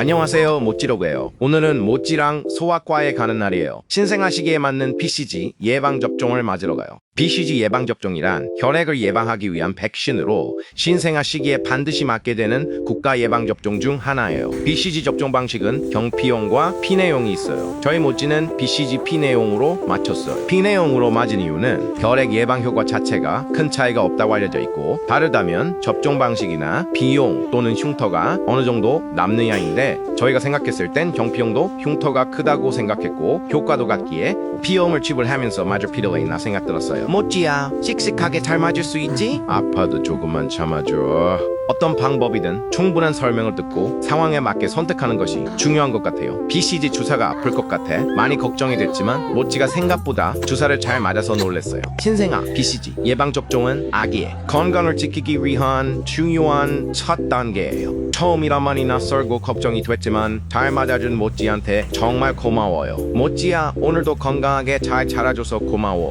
안녕하세요 모찌로그예요. 오늘은 모찌랑 소아과에 가는 날이에요. 신생아 시기에 맞는 BCG 예방접종을 맞으러 가요 BCG 예방접종이란 혈액을 예방하기 위한 백신으로 신생아 시기에 반드시 맞게 되는 국가 예방접종 중 하나예요. BCG 접종 방식은 경피용과 피내용이 있어요. 저희 모찌는 BCG 피내용으로 맞췄어요. 피내용으로 맞은 이유는 혈액 예방 효과 자체가 큰 차이가 없다고 알려져 있고 다르다면 접종 방식이나 비용 또는 흉터가 어느 정도 남느냐인데 저희가 생각했을 땐 경피용도 흉터가 크다고 생각했고 효과도 같기에 피용을 칩을 하면서 맞을 필요가 있나 생각 들었어요 모찌야 씩씩하게 잘 맞을 수 있지? 아파도 조금만 참아줘. 어떤 방법이든 충분한 설명을 듣고 상황에 맞게 선택하는 것이 중요한 것 같아요. BCG 주사가 아플 것 같아 많이 걱정이 됐지만 모찌가 생각보다 주사를 잘 맞아서 놀랬어요. 신생아 BCG 예방접종은 아기의 건강을 지키기 위한 중요한 첫 단계예요. 처음이라 많이 낯설고 걱정이 됐지만 잘 맞아준 모찌한테 정말 고마워요. 모찌야 오늘도 건강하게 잘 자라줘서 고마워